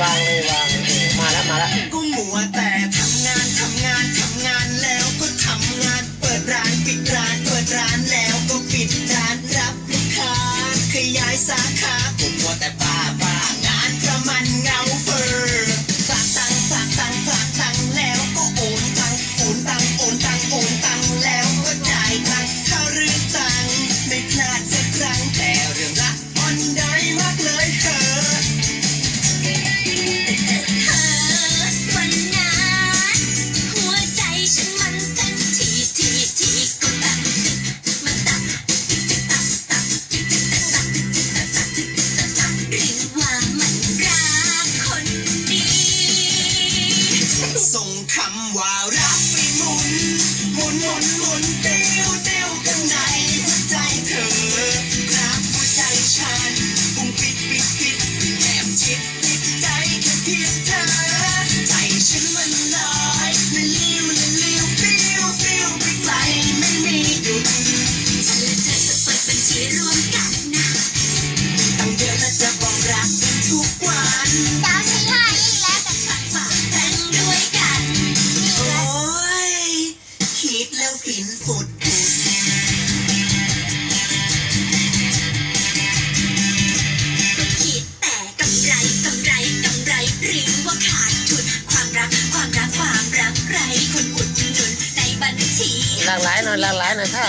วางเลยวาง ลับไปหมุนหมุนหมุนหมุนเตี้ยวเตี้ยวข้างในหัวใจเธอรักหัวใจฉันปุ่ปิดปิดปิดแอบจิตติดใจแค่เพียงเธอ ใจฉันมันลอยมันลิ้วมันลิ้วเตี้ยวเตี้ยวไปไกลไม่มีดฉันเธอจะเปิดบัญชีรวมกันนะตั้งเยอะและจะบอกรักกันทุกวัน หลายหน่อยหลากหลายหน่อยค่ะ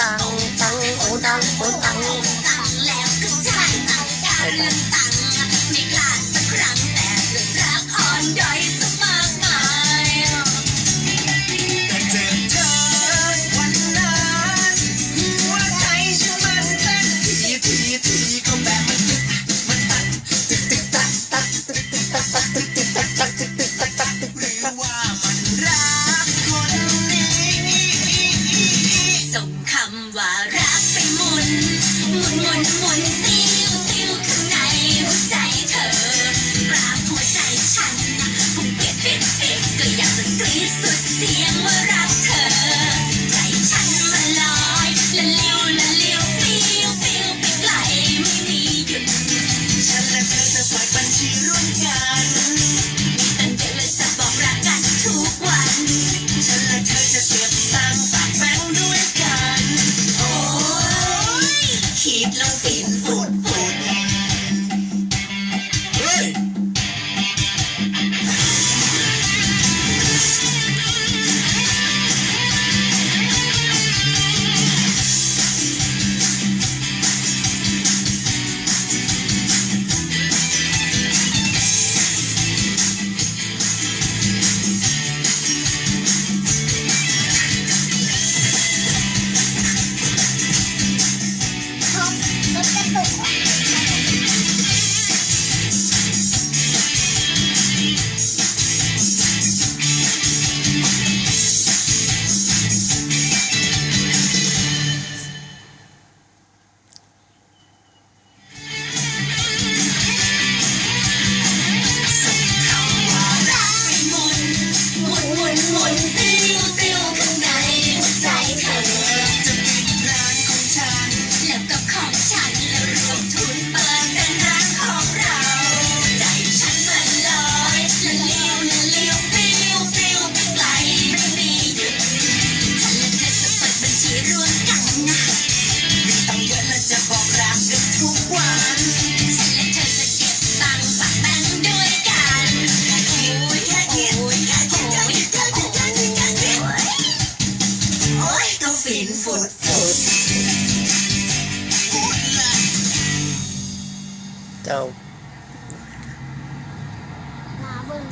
ตังตังโอตังโอตังตังแล้วก็จ่ายตังเรื่องตัง ว่ารักไปหมุน หมุนหมุนหมุนติ้วติ้วข้างในหัวใจเธอกราบหัวใจฉันผงเงปิ๊บปิ๊บปิ๊ก็อยากจะกรี๊ดสุดเสียงว่ารักเธอ ใจฉันมาลอยละเลี้ยวละเลี้ยวปิ้วปิ้วไปไกลไม่มีหยุดฉันและเธอจะปล่อยบัญชีร่วมกัน Deep Lo Sé. Então.